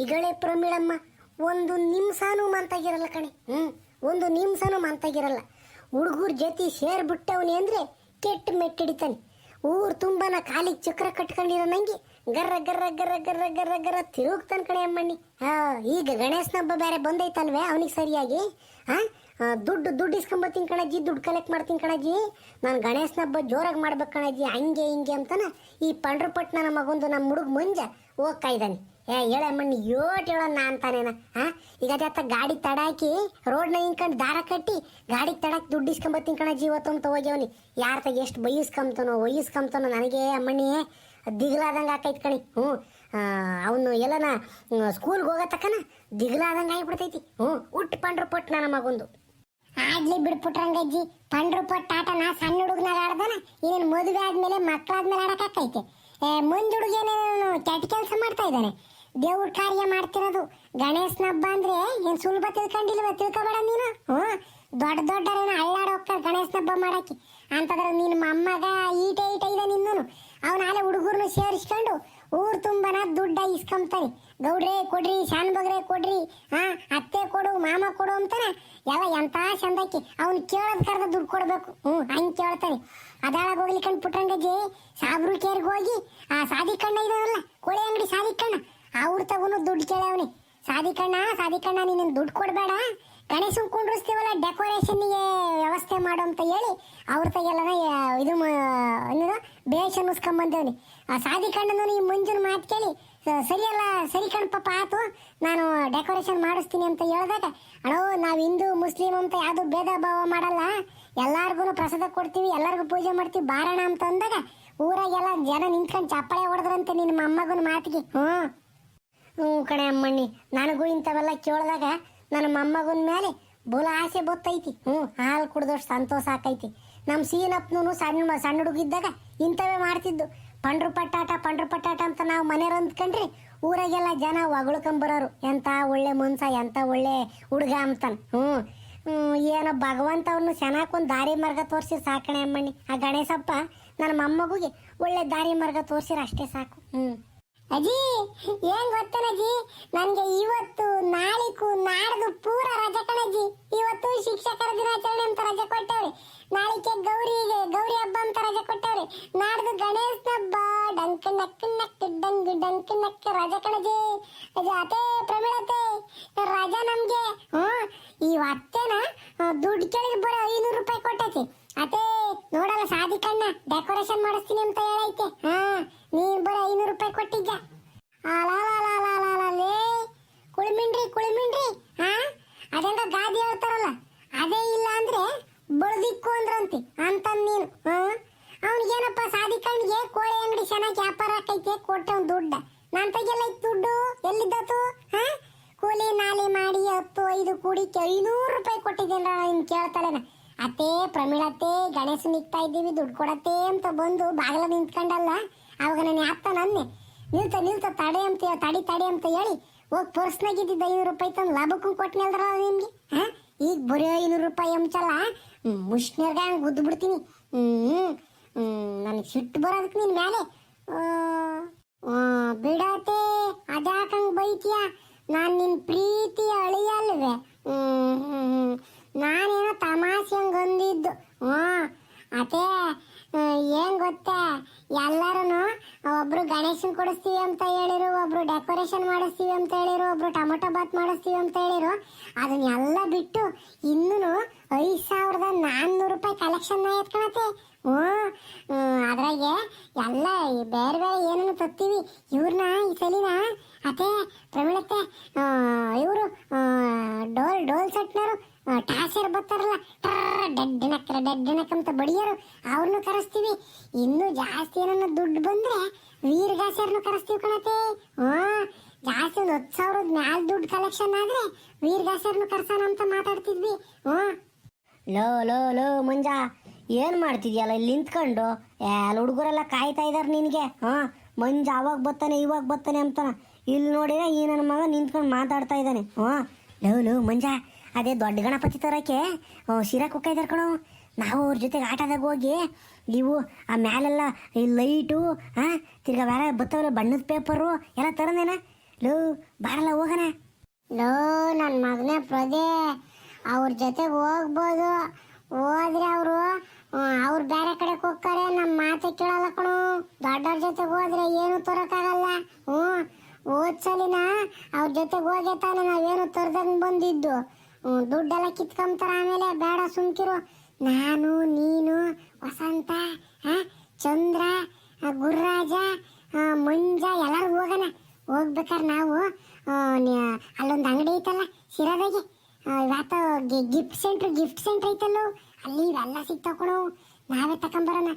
ಈಗಳೇ ಪ್ರಮೀಳಮ್ಮ, ಒಂದು ನಿಮ್ಸಾನು ಮಂತಾಗಿರಲ್ಲ ಕಣೆ. ಹ್ಞೂ ಒಂದು ನಿಮ್ಸನು ಮಂತಾಗಿರಲ್ಲ. ಹುಡುಗರ ಜೊತೆ ಸೇರ್ಬಿಟ್ಟವನಿ ಅಂದರೆ ಕೆಟ್ಟ ಮೆಟ್ಟಿಡಿತಾನೆ. ಊರು ತುಂಬಾನ ಕಾಲಿಗೆ ಚಕ್ರ ಕಟ್ಕೊಂಡಿರೋ ನಂಗೆ ಗರ್ರ ಗರ್ರ ಗರ್ರ ಗರ್ರ ಗರ್ರ ಗರ್ರ ತಿರುಗ್ತಾನೆ ಕಣೆ ಅಮ್ಮಣ್ಣಿ. ಹಾ, ಈಗ ಗಣೇಶನ ಹಬ್ಬ ಬೇರೆ ಬಂದೈತಲ್ವೇ, ಅವನಿಗೆ ಸರಿಯಾಗಿ? ಹಾಂ ದುಡ್ಡು ದುಡ್ಡು ಇಸ್ಕೊಂಬತ್ತೀನಿ ಕಣಜ್ಜಿ, ದುಡ್ಡು ಕಲೆಕ್ಟ್ ಮಾಡ್ತೀನಿ ಕಣಜ್ಜಿ. ನಾನು ಗಣೇಶನ ಹಬ್ಬ ಜೋರಾಗಿ ಮಾಡ್ಬೇಕು ಕಣಜ್ಜಿ, ಹಂಗೆ ಹಿಂಗೆ ಅಂತಾನೆ ಈ ಪಂಡ್ರಪಟ್ಟ ನಮ್ಮ ಮಗೊಂದು ನಮ್ಮ ಹುಡುಗ ಮುಂಜೆ ಹೋಗ್ತಾ ಇದ್ದಾನೆ. ಏ ಮಣ್ಣು ಯೋಟ್ ನಾ ಅಂತಾನೇನ ಹಾ ಈಗ ಅದೇ ಗಾಡಿ ತಡಾಕಿ ರೋಡ್ನ ಹಿಂಕೊಂಡು ದಾರ ಕಟ್ಟಿ ಗಾಡಿ ತಡಾಕಿ ದುಡ್ಡು ಇಸ್ಕೊಂಬತ್ತೀನಿ ಕಣಜ್ಜಿ ಇವತ್ತು ಅಂತ ಹೋಗ್ಯವನಿ ಯಾರ ತಗ ಎಷ್ಟು ಬೈಸ್ಕೊಂತನೋ ಒಯ್ಯಿಸ್ಕೊಂತಾನೋ ನನಗೆ ಅಮ್ಮಣ್ಣಿ, ದಿಗ್ಲಾದಂಗೆ ಆಕೈತೆ ಕಣಿ. ಹ್ಞೂ ಅವನು ಎಲ್ಲನ ಸ್ಕೂಲ್ಗೆ ಹೋಗೋ ತಕ್ಕನ ದಿಗ್ಲಾದಂಗೆ ಆಗಿಬಿಡ್ತೈತಿ. ಹ್ಞೂ ಪಂಡ್ರ ಪಟ್ಟು ನನ್ನ ಮಗೊಂದು. ಆಗ್ಲಿ ಬಿಡ್ಬಿಟ್ರಂಗಜ್ಜಿ ಪಂಡ್ರು ಪಟ್ಟ ನಾ ಸಣ್ಣ ಹುಡುಗನಾಗ ಆಡ್ದಾನ, ಇನ್ನೇನು ಮದುವೆ ಆದ್ಮೇಲೆ ಮಕ್ಕಳಾದ್ಮೇಲೆ ಆಡಕ್ಕಾಕೈತೆ ಮುಂದ್ ಹುಡುಗೇನೇನು ಕೆಟ್ಟ ಕೆಲಸ ಮಾಡ್ತಾ ಇದ್ದಾನೆ. ದೇವ್ರ ಕಾರ್ಯ ಮಾಡ್ತಿರೋದು. ಗಣೇಶನ ಹಬ್ಬ ಅಂದ್ರೆ, ಏನ್ ಸುಲಭ ತಿಳ್ಕೊಂಡಿಲ್ವ? ತಿಳ್ಕೊಬೇಡ ನೀನು. ಹ್ಞೂ. ದೊಡ್ಡ ದೊಡ್ಡರೇನ ಅಳ್ಳಾಡ ಹೋಗ್ತಾರೆ ಗಣೇಶನ ಹಬ್ಬ ಮಾಡಕ್ಕೆ. ಅಂತಂದ್ರೆ ನಿನ್ನ ಮೊಮ್ಮಗ ಈಟ ಈಟ ಇದೆ ನಿನ್ನೂ ಅವನ ಆಲೆ ಸೇರಿಸ್ಕೊಂಡು ಊರ್ ತುಂಬನ ದುಡ್ಡ ಇಸ್ಕೊಂತಾನೆ ಗೌಡ್ರೆ ಕೊಡ್ರಿ ಶಾನ್ ಬಗ್ರೆ ಕೊಡ್ರಿ ಹಾ ಅತ್ತೆ ಕೊಡು, ಮಾಮ ಕೊಡು ಅಂತಾನೆ ಎಲ್ಲ ಎಂತ ಚಂದಕ್ಕೆ ಅವ್ನು ಕೇಳೋದ್ ಕರೆದ ದುಡ್ಡು ಕೊಡ್ಬೇಕು. ಹ್ಞೂ, ಹಂಗೆ ಕೇಳ್ತಾನೆ ಅದಾಳ ಹೋಗ್ಲಿ ಕಣ್ ಪುಟ್ರಂಗಜ್ಜಿ ಸಾಬ್ರು ಕೇರ್ಗೆ ಹೋಗಿ, ಆ ಸಾದಿಕಣ್ಣ ಇದಾವಲ್ಲ, ಕೊಳೆ ಅಂಗಡಿ ಸಾದಿಕಣ್ಣ ಅವ್ರ ತಗೊಂಡು ದುಡ್ಡು ಕಣ್ಣ ಸಾಧಿ ಕಣ್ಣ ನೀನು ದುಡ್ಡು ಕೊಡಬೇಡ. ಗಣೇಶನ್ ಕುಂಡ್ರಿಸ್ತೀವಲ್ಲ ಡೆಕೋರೇಷನ್ಗೆ ವ್ಯವಸ್ಥೆ ಮಾಡು ಅಂತ ಹೇಳಿ ಅವ್ರ ತಗೆಲ್ಲನ ಇದು ಮ- ಬೇಷ್ ಅನ್ನಿಸ್ಕೊಂಬಂದೇವ್ನಿ. ಆ ಸಾದಿಕಣ್ಣನು ಈ ಮುಂಜಾನೆ ಮಾತು ಕೇಳಿ ಸರಿಯಲ್ಲ, ಸರಿ ಕಣ್ ಪಾಪ, ಆತು, ನಾನು ಡೆಕೋರೇಷನ್ ಮಾಡಿಸ್ತೀನಿ ಅಂತ ಹೇಳಿದಾಗ, ಅಣೋ, ನಾವು ಹಿಂದೂ, ಮುಸ್ಲಿಂ ಅಂತ ಯಾವುದು ಭೇದ ಭಾವ ಮಾಡಲ್ಲ. ಎಲ್ಲರಿಗೂ ಪ್ರಸಾದ ಕೊಡ್ತೀವಿ, ಎಲ್ಲರಿಗೂ ಪೂಜೆ ಮಾಡ್ತೀವಿ, ಬಾರಣ ಅಂತ ಅಂದಾಗ, ಊರಾಗೆಲ್ಲ ಜನ ನಿಂತ್ಕೊಂಡು ಚಪ್ಪಳೆ ಹೊಡೆದ್ರಂತೆ ನಿನ್ನ ಮೊಮ್ಮಗನ ಮಾತಿಗೆ. ಹ್ಞೂ ಹ್ಞೂ ಕಣೆ ಅಮ್ಮಣ್ಣಿ, ನನಗೂ ಇಂಥವೆಲ್ಲ ಕೇಳಿದಾಗ ನನ್ನ ಮೊಮ್ಮಗನ ಮೇಲೆ ಬುಲ ಆಸೆ ಬತ್ತೈತಿ. ಹ್ಞೂ, ಹಾಲು ಕುಡ್ದಷ್ಟು ಸಂತೋಷ ಆಕೈತಿ. ನಮ್ಮ ಸೀನಪ್ಪನೂ ಸಣ್ಣ ಸಣ್ಣ ಹುಡುಗಿದ್ದಾಗ ಇಂಥವೇ ಮಾಡ್ತಿದ್ದು. ಪಂಡ್ರು ಪಟ್ಟಾಟ ಪಂಡ್ರು ಪಟ್ಟಾಟ ಅಂತ ನಾವು ಮನೆಯವ್ರು ಅಂದ್ಕಂಡ್ರಿ ಊರಾಗೆಲ್ಲ ಜನ ಹೊಗಳ್ಕೊಂಬರೋರು ಎಂಥ ಒಳ್ಳೆ ಮನ್ಸ ಎಂಥ ಒಳ್ಳೆ ಹುಡುಗ ಅಂತಾನೆ. ಹ್ಞೂ ಏನೋ ಭಗವಂತ ಅವನು ಚೆನ್ನಾಗಿ ಒಂದು ದಾರಿ ಮಾರ್ಗ ತೋರಿಸಿ ಸಾಕಣೆ ಅಮ್ಮಣ್ಣಿ. ಆ ಗಣೇಶಪ್ಪ ನನ್ನ ಮೊಮ್ಮಗುಗೆ ಒಳ್ಳೆ ದಾರಿ ಮಾರ್ಗ ತೋರಿಸಿರ ಅಷ್ಟೇ ಸಾಕು. ಹ್ಞೂ ಅಜ್ಜಿ ಏನ್ ಗೊತ್ತೇನಜ್ಜಿ ನನ್ಗೆ ಇವತ್ತು ನಾಳಿಕು ನಾಡ್ದು ಪೂರ ರಜೆ ಕಣಜ್ಜಿ ಇವತ್ತು ಶಿಕ್ಷಕರ ದಿನಾಚರಣೆ ಅಂತ ರಜೆ ಕೊಟ್ಟವ್ರಿ. ನಾಳಿಕೆ ಗೌರಿಗೆ ಗೌರಿ ಹಬ್ಬ ಅಂತ ರಜೆ ಕೊಟ್ಟವ್ರಿ. ನಾಡ್ದು ಗಣೇಶ ಹಬ್ಬ. ಡಂಕ ನಕ್ಕ ನಕ್ಕ ಡಂಗ್ ಡಂಕ್ ನಕ್ಕ ರಜೆ ಕಣಜಿ ಅಜ್ಜಿ ಅತೇ ಪ್ರಮೀಳತೆ ರಜಾ ನಮ್ಗೆ. ಹಾ ಈ ಅತ್ತೆನ ದುಡ್ಡು ಕೇಳಿದ್ರೆ ಬರೋ ಐನೂರು ರೂಪಾಯಿ ಕೊಟ್ಟೈತಿ. ಅತೆ, ನೋಡಲ್ಲ ಸಾದಿಕಣ್ಣ ಡೆಕೋರೇಷನ್ ಮಾಡಿಸ್ತೀನಿ ಅಂತ ಹೇಳೈತೆ. ಹಾ ನೀನ್ ಬರೋ ಐನೂರು ರೂಪಾಯಿ ಕೊಟ್ಟಿದ್ದ ಅಲಾಲಾಲಾಲಾಲೇ ಕುಳಿಮಿಂಡ್ರಿ ಕುಳಿಮಿಂಡ್ರಿ ಹಾ ಅದಂಗ ಗಾದಿ ಹೇಳ್ತಾರಲ್ಲ ಅದೇ ಇಲ್ಲ ಅಂದ್ರೆ ಬಳ್ದಿಕ್ಕು ಅಂದ್ರಂತೆ ಅಂತ ನೀನು ಹಾ ಅವನಿಗೇನಪ್ಪ ಸಾದಿಕಣ್ಣಿಗೆ ಕೋಳಿ ಅಂಗಡಿ ಚೆನ್ನಾಗಿ ವ್ಯಾಪಾರ ಆಕೈತೆ ಕೊಟ್ಟವ್ ದುಡ್ಡ ನನ್ ತಗೆಲ್ಲ ಐತ್ ದುಡ್ಡು ಎಲ್ಲಿದ್ದಾತು ಹಾ? ಕೂಲಿ ನಾಲಿ ಮಾಡಿ ಹತ್ತು ಐದು ಕೂಡಿ ಐನೂರು ರೂಪಾಯಿ ಕೊಟ್ಟಿದ್ದೇನೆ ಇನ್ ಕೇಳ್ತಾಳೆನ. ಅತ್ತೆ ಪ್ರಮೀಳತ್ತೆ ಗಣೇಶ ನಿಗ್ತಾ ಇದ್ದೀವಿ, ದುಡ್ಡು ಕೊಡತ್ತೆ ಅಂತ ಬಂದು ಬಾಗಿಲ ನಿಂತ್ಕೊಂಡಲ್ಲ, ಅವಾಗ ನಾನು ಅತ್ತ ನನ್ನೆ ನಿಲ್ತ ನಿಲ್ತ, ತಡೆ ಅಂತ ತಡಿ ತಡಿ ಅಂತ ಹೇಳಿ, ಹೋಗಿ ಪರ್ಸ್ನಾಗಿದ್ದಿದ್ದು ಐನೂರು ರೂಪಾಯಿ ತಂದು ಲಾಭಕ್ಕೂ ಕೊಟ್ಟನೆ ಅಲ್ದ್ರ ನಿಮ್ಗೆ ಹಾ? ಈಗ ಬರೀ ಐನೂರು ರೂಪಾಯಿ ಅಂಚಲ್ಲ ಮುಷ್ಣರ್ಗ ಹಂಗೆ ಗುದ್ದು ಬಿಡ್ತೀನಿ ಹ್ಞೂ ನನಗೆ ಸಿಟ್ಟು ಬರೋದಕ್ಕೆ ನಿನ್ನ ಮೇಲೆ ಬೈತಿಯ ಅದ್ಯಾಕಂಗ್ ಬೈತೀಯ? ನಾನ್ ನಿನ್ ಪ್ರೀತಿ ಅಳಿಯಲ್ವೇ. ನಾನೇನೋ ತಮಾಷೆ ಹಂಗ್ ಅಂದಿದ್ದು. ಹ್ಮ್. ಅದೇ ಏನ್ ಗೊತ್ತಾ? ಎಲ್ಲರೂ ಒಬ್ರು ಗಣೇಶನ್ ಕೊಡಿಸ್ತೀವಿ ಅಂತ ಹೇಳಿರು, ಒಬ್ರು ಡೆಕೋರೇಷನ್ ಮಾಡಿಸ್ತೀವಿ ಅಂತ ಹೇಳಿರು, ಒಬ್ರು ಟೊಮೊಟೊ ಬಾತ್ ಮಾಡಿಸ್ತೀವಿ ಅಂತ ಹೇಳಿರು. ಅದನ್ನೆಲ್ಲ ಬಿಟ್ಟು ಇನ್ನೂ ಐದು ಸಾವಿರದ ನಾನ್ನೂರು ರೂಪಾಯಿ ಕಲೆಕ್ಷನ್ ಎತ್ಕೊಳತ್ತೆ ಹ್ಞೂ ಅದ್ರಾಗೆ ಎಲ್ಲ ಬೇರೆ ಬೇರೆ ಏನೇನು ತತ್ತೀವಿ ಇವ್ರನ್ನ ಈ ಸಲಿನ, ಅತ್ತೆ ಪ್ರಮೀಳತ್ತೆ ಇವರು ಡೋಲ್ ಡೋಲ್ ಸಟ್ನರು ಟಾಸರ್ ಬರ್ತಾರಲ್ಲ ಡೆಡ್ ನಕ್ಕರ ಡೆಡ್ ನಕ್ ಅಂತ ಬಡಿಯೋರು ಅವ್ರನ್ನು ಕರೆಸ್ತೀವಿ. ಇನ್ನೂ ಜಾಸ್ತಿ ಏನನ್ನ ದುಡ್ಡು ಬಂದ್ರೆ ವೀರ್ಗಾಸರ್ನು ಕರೆಸ್ತೀವಿ ಕಣತೆ ಹ್ಞೂ, ಜಾಸ್ತಿ ಒಂದು ಹತ್ತು ಸಾವಿರದ ಮ್ಯಾಲ ದುಡ್ಡು ಕಲೆಕ್ಷನ್ ಆದ್ರೆ ವೀರ್ಗಾಸರ್ನು ಕರ್ಸೋಣ ಅಂತ ಮಾತಾಡ್ತಿದ್ವಿ. ಹ್ಞೂ. ಲೋ ಲೋ ಲೋ, ಮುಂಜ. ಏನು ಮಾಡ್ತಿದ್ಯಲ್ಲ ಇಲ್ಲಿ ನಿಂತ್ಕೊಂಡು? ಎಲ್ಲ ಹುಡುಗರೆಲ್ಲ ಕಾಯ್ತಾ ಇದ್ದಾರೆ ನಿನಗೆ, ಹಾಂ? ಮಂಜ ಅವಾಗ ಬರ್ತಾನೆ ಇವಾಗ ಬರ್ತಾನೆ ಅಂತಾನ. ಇಲ್ಲಿ ನೋಡಿದ್ರೆ ಈ ನನ್ನ ಮಗ ನಿಂತ್ಕೊಂಡು ಮಾತಾಡ್ತಾ ಇದ್ದಾನೆ, ಹಾಂ? ಲವ್ ಲವ್, ಮಂಜ, ಅದೇ ದೊಡ್ಡ ಗಣಪತಿ ತರಕ್ಕೆ ಶಿರಾ ಕುಕ್ಕ ಇದಾರ ಕಣೋ. ನಾವು ಅವ್ರ ಜೊತೆಗೆ ಆಟದಾಗ ಹೋಗಿ ನೀವು ಆ ಮ್ಯಾಲೆಲ್ಲ ಈ ಲೈಟು, ಹಾಂ? ತಿರ್ಗಾ ಬೇರೆ ಬತ್ತವಲ್ಲ ಬಣ್ಣದ ಪೇಪರು, ಎಲ್ಲ ತರಂದೇನ? ಲೋ ಬಾರಲ್ಲ, ಹೋಗೋಣ. ಲೋ ನನ್ನ ಮಗನೇ ಪ್ರದೇ, ಅವ್ರ ಜೊತೆಗೆ ಹೋಗ್ಬೋದು. ಹೋದ್ರೆ ಅವ್ರು ಬೇರೆ ಕಡೆಗೆ ಹೋಗ್ತಾರೆ ನಮ್ಮ ಕೇಳಲ್ಲ ಕಣು. ದೊಡ್ಡವ್ರ ಜೊತೆಗೆ ಹೋದ್ರೆ ಏನು ತರೋಕ್ಕಾಗಲ್ಲ. ಹ್ಞೂ ಓದ್ಸಲಿನ ಅವ್ರ ಜೊತೆ ಹೋಗೇ ತಾನೆ ನಾವೇನು ತರ್ದಂಗೆ ಬಂದಿದ್ದು. ದುಡ್ಡೆಲ್ಲ ಕಿತ್ಕೊಂತಾರ ಆಮೇಲೆ ಬೇಡ ಸುಮ್ಕಿರು. ನಾನು, ನೀನು, ವಸಂತ ಚಂದ್ರ ಗುರುರಾಜ ಮಂಜ ಎಲ್ಲರೂ ಹೋಗೋಣ. ಹೋಗ್ಬೇಕಾದ್ರೆ ನಾವು ಅಲ್ಲೊಂದು ಅಂಗಡಿ ಐತಲ್ಲ, ಶಿರಾದಾಗೆ. ಇವತ್ತು ಗಿಫ್ಟ್ ಸೆಂಟ್ರ್ ಗಿಫ್ಟ್ ಸೆಂಟ್ರ್ ಐತಲ್ಲೋ. ಅಲ್ಲಿ ಇವೆಲ್ಲ ಸಿಗ್ತಾವ ಕಣೋ ನಾವೇ ತಕೊಂಬರೋಣ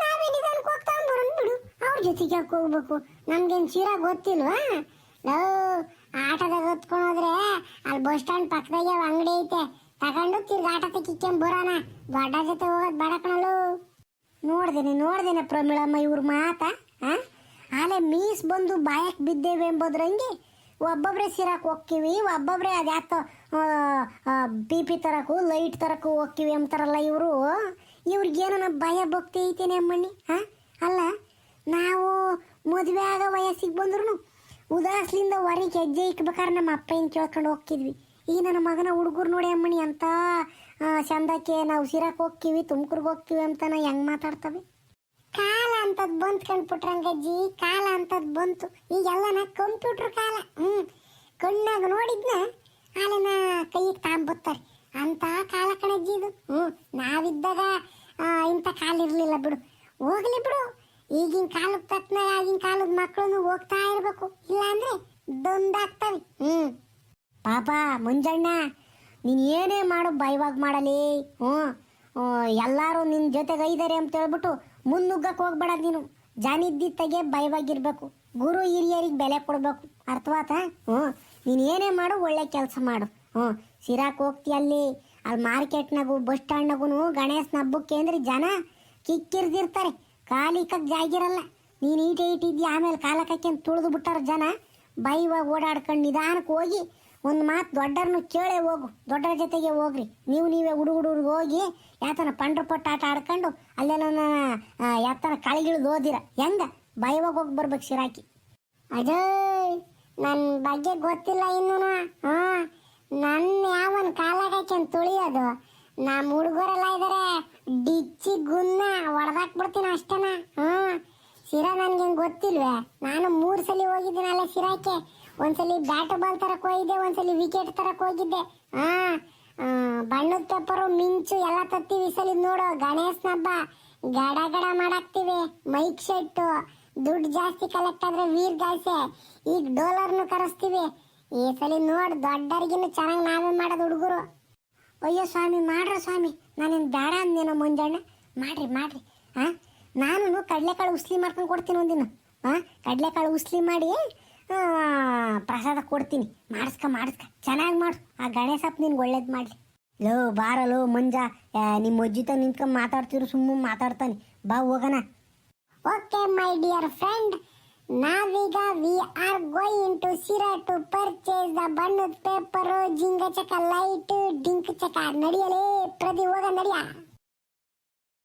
ನಾವೇ ನಿಧಾನಕ್ಕೆ ಹೋಗ್ತಾ ಬರೋಣ ಬಿಡು ಅವ್ರ ಜೊತೆಗೆ ಹೋಗ್ಬೇಕು. ನಮ್ಗೇನು ಸೀರಾ ಗೊತ್ತಿಲ್ವಾ? ನಾವು ಆಟೋದಾಗ ಹೊತ್ಕೊಂಡು ಹೋದ್ರೆ ಅಲ್ಲಿ ಬಸ್ ಸ್ಟ್ಯಾಂಡ್ ಪಕ್ಕದಾಗೆ ಅಂಗಡಿ ಐತೆ. ತಗೊಂಡು ತಿರ್ಗಿ ಆಟ ತೆಕ್ಕಿಕ್ಕೊಂಡ್ ಬರೋಣ. ದೊಡ್ಡ ಜೊತೆ ಹೋಗೋದು ಬೇಡ ಕಣಲು ನೋಡ್ದೇನೆ ನೋಡ್ದೇನೆ ಪ್ರಮಿಳಮ್ಮ ಇವ್ರ ಮಾತ ಆಲೆ ಮೀಸ್ ಬಂದು ಬಾಯಕ್ ಬಿದ್ದೇವೆ ಎಂಬುದ್ರಂಗೆ ಒಬ್ಬೊಬ್ರೆ ಸಿರಾಕ್ ಹೋಗ್ತೀವಿ ಒಬ್ಬೊಬ್ರೆ ಅದ್ಯಾತೋ ಬಿ ಪಿ ತರಕು ಲೈಟ್ ತರಕು ಹೋಗ್ತೀವಿ ಅಂತಾರಲ್ಲ ಇವರು. ಇವ್ರಿಗೇನ ಭಯ ಭಕ್ತಿ ಐತೇನೆ ಅಮ್ಮಣ್ಣಿ ಹಾ ಅಲ್ಲ? ನಾವು ಮದುವೆ ಆಗೋ ವಯಸ್ಸಿಗೆ ಬಂದ್ರು ಉದಾಸ್ಲಿಂದ ಹೊರಗೆ ಹೆಜ್ಜೆ ಇಕ್ಬೇಕಾದ್ರೆ ನಮ್ಮ ಅಪ್ಪ ಏನು ಕೇಳ್ಕೊಂಡು ಹೋಗ್ತಿದ್ವಿ. ಈಗ ನನ್ನ ಮಗನ ಹುಡುಗರು ನೋಡಿ ಅಮ್ಮಣಿ, ಅಂತ ಚಂದಕ್ಕೆ ನಾವು ಸಿರಾಕ್ ಹೋಗ್ತೀವಿ, ತುಮಕೂರ್ಗೆ ಹೋಗ್ತೀವಿ ಅಂತ ಹೆಂಗ್ ಮಾತಾಡ್ತವೆ? ಕಾಲ ಅಂತದ್ ಬಂತು ಕಣ್ಪುಟ್ರಂಗಜ್ಜಿ ಕಾಲ ಅಂತದ್ ಬಂತು. ಈಗೆಲ್ಲನ ಕಂಪ್ಯೂಟರ್ ಕಾಲ ಹ್ಞೂ ಕಣ್ಣಾಗ ನೋಡಿದ್ನ ಆಲೆನ ಕೈಗೆ ತಾಂಬತ್ತಾರೆ ಅಂತ ಕಾಲ ಕಣಜ್ಜಿ ಇದು. ಹ್ಞೂ ನಾವಿದ್ದಾಗ ಇಂಥ ಕಾಲ ಇರಲಿಲ್ಲ ಬಿಡು. ಹೋಗ್ಲಿ ಬಿಡು. ಈಗಿನ ಕಾಲದ ತತ್ನ ಆಗಿನ ಕಾಲದ ಮಕ್ಕಳನ್ನು ಹೋಗ್ತಾ ಇರಬೇಕು. ಇಲ್ಲ ಅಂದ್ರೆ ದೊಂದಾಗ್ತವೆ ಹ್ಮ್. ಪಾಪ ಮುಂಜಣ್ಣ ನೀನು ಏನೇ ಮಾಡು ಭಯವಾಗಿ ಮಾಡಲಿ. ಹ್ಞೂ ಎಲ್ಲರೂ ನಿನ್ನ ಜೊತೆಗೆ ಐದಾರೆ ಅಂತ ಹೇಳ್ಬಿಟ್ಟು ಮುನ್ನುಗ್ಗಕ್ಕೆ ಹೋಗ್ಬೇಡ ನೀನು. ಜಾನಿದ್ದಿ ತೆಗೆ ಬೈವಾಗಿರ್ಬೇಕು ಗುರು ಹಿರಿಯರಿಗೆ ಬೆಲೆ ಕೊಡಬೇಕು. ಅರ್ಥವಾತ? ಹ್ಞೂ ನೀನು ಏನೇ ಮಾಡು, ಒಳ್ಳೆ ಕೆಲಸ ಮಾಡು. ಹ್ಞೂ ಸಿರಾಕ್ ಹೋಗ್ತಿ ಅಲ್ಲಿ. ಅಲ್ಲಿ ಮಾರ್ಕೆಟ್ನಾಗು, ಬಸ್ ಸ್ಟ್ಯಾಂಡ್ನಾಗೂ ಗಣೇಶನ ಹಬ್ಬಕ್ಕೆ ಅಂದ್ರೆ ಜನ ಕಿಕ್ಕಿರ್ದಿರ್ತಾರೆ. ಕಾಲಿಕಕ್ಕೆ ಜಾಗಿರಲ್ಲ. ನೀನು ಈಟೆ ಇಟ್ಟಿದ್ದಿ ಆಮೇಲೆ ಕಾಲಕ್ಕೆ ತುಳಿದು ಬಿಟ್ಟಾರ ಜನ? ಬೈವಾಗ ಓಡಾಡ್ಕೊಂಡು ನಿಧಾನಕ್ಕೆ ಹೋಗಿ ಒಂದು ಮಾತು ದೊಡ್ಡರನ್ನು ಕೇಳೇ ಹೋಗು. ದೊಡ್ಡರ ಜೊತೆಗೆ ಹೋಗ್ರಿ. ನೀವು ನೀವೇ ಹುಡುಗರಿಗೆ ಹೋಗಿ ಯಾತನ ಪಂಡ್ರ ಪಟ್ಟು ಆಟ ಆಡ್ಕೊಂಡು ಅಲ್ಲೇನ ಯಾತನ ಕಳಿಗಿಳಿದು ಓದಿರ. ಹೆಂಗ? ಬೈವಾಗ ಹೋಗಿ ಬರ್ಬೇಕು ಶಿರಾಕಿ ಅಜಯ್ ನನ್ನ ಬಗ್ಗೆ ಗೊತ್ತಿಲ್ಲ ಇನ್ನೂ ಹಾಂ ನನ್ನ ಯಾವನ್ ಕಾಲಾಗಕ್ಕೆ ತುಳಿಯೋದು? ನಮ್ಮ ಹುಡುಗರೆಲ್ಲ ಇದಾರೆ. ಡಿಚ್ಚಿ ಗುನ್ನ ಹೊಡೆದಾಕ್ಬಿಡ್ತೀನಿ ಅಷ್ಟೇನ. ಹ್ಮ್ ಸಿರಾ ನನ್ಗೆ ಗೊತ್ತಿಲ್ವೇ? ನಾನು ಮೂರು ಸಲ ಹೋಗಿದ್ದೀನಲ್ಲ ಶಿರಾಕ್ಕೆ. ಒಂದ್ಸಲಿ ಬ್ಯಾಟ್ ಬಾಲ್ ತರಕ್ ಹೋಗಿದ್ದೆ, ಒಂದ್ಸಲಿ ವಿಕೆಟ್ ತರಕ್ ಹೋಗಿದ್ದೆ. ಹಾ ಬಣ್ಣದ ಪೇಪರು, ಮಿಂಚು ಎಲ್ಲ ತತ್ತೀವಿ ಸಲ ನೋಡು. ಗಣೇಶನ ಹಬ್ಬ. ಗಡ ಗಡ ಮಾಡಾಕ್ತಿವಿ. ಮೈಕ್ ಶೆಟ್ಟು. ದುಡ್ಡು ಜಾಸ್ತಿ ಕಲೆಕ್ಟ್ ಆದ್ರೆ ವೀರ್ ಗಾಯ್ಸೆ. ಈಗ ಡೋಲರ್ನು ಕರೆಸ್ತೀವಿ. ಈ ಸಲ ನೋಡ್, ದೊಡ್ಡರಿಗಿನ್ನು ಚೆನ್ನಾಗಿ ನಾವೇ ಮಾಡೋದು ಹುಡುಗರು. ಅಯ್ಯೋ ಸ್ವಾಮಿ ಮಾಡ್ರ ಸ್ವಾಮಿ. ನಾನೇನು ಬೇಡ ಅಂದೇನೋ ಮುಂಜಾನೆ? ಮಾಡ್ರಿ ಮಾಡ್ರಿ. ಹಾಂ ನಾನು ಕಡಲೆಕಾಳು ಉಸ್ಲಿ ಮಾಡ್ಕೊಂಡು ಕೊಡ್ತೀನಿ ಒಂದಿನ. ಹಾಂ ಕಡಲೆಕಾಳು ಉಸ್ಲಿ ಮಾಡಿ ಪ್ರಸಾದ ಕೊಡ್ತೀನಿ. ಮಾಡಿಸ್ಕ ಮಾಡಿಸ್ಕ. ಚೆನ್ನಾಗಿ ಮಾಡು. ಆ ಗಣೇಶಪ್ಪ ನಿನ್ಗೆ ಒಳ್ಳೇದು ಮಾಡಲಿ. ಲೋ ಬಾರಲೋ ಮಂಜ. ಆ, ನಿಮ್ಮ ಅಜ್ಜಿತ ನಿಂತ್ಕೊಂಡು ಮಾತಾಡ್ತಿರು ಸುಮ್ಮನೆ ಮಾತಾಡ್ತಾನೆ. ಬಾ ಹೋಗೋಣ. ಓಕೆ ಮೈ ಡಿಯರ್ ಫ್ರೆಂಡ್ ನಾವೀಗ we are going to Sira to purchase the ಬಣ್ಣದ ಪೇಪರು ಜಿಂಗ ಚಕ ಲೈಟ್ ಡಿಂಕ್ ಚಕ, ನಡಿಯಲೇ ಪ್ರತಿ ಹೋಗ ನಡಿಯ.